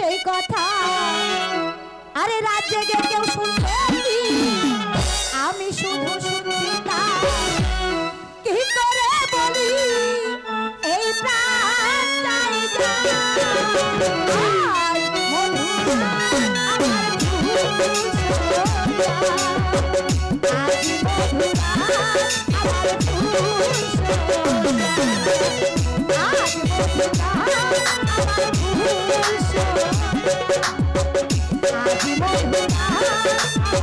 সেই কথা। আরে রাত জেগে কেউ শুনছে কি? আমি শুধু শুনছি তা। কি করে বলি? এই আমার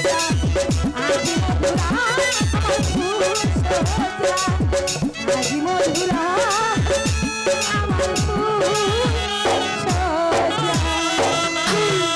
Thank.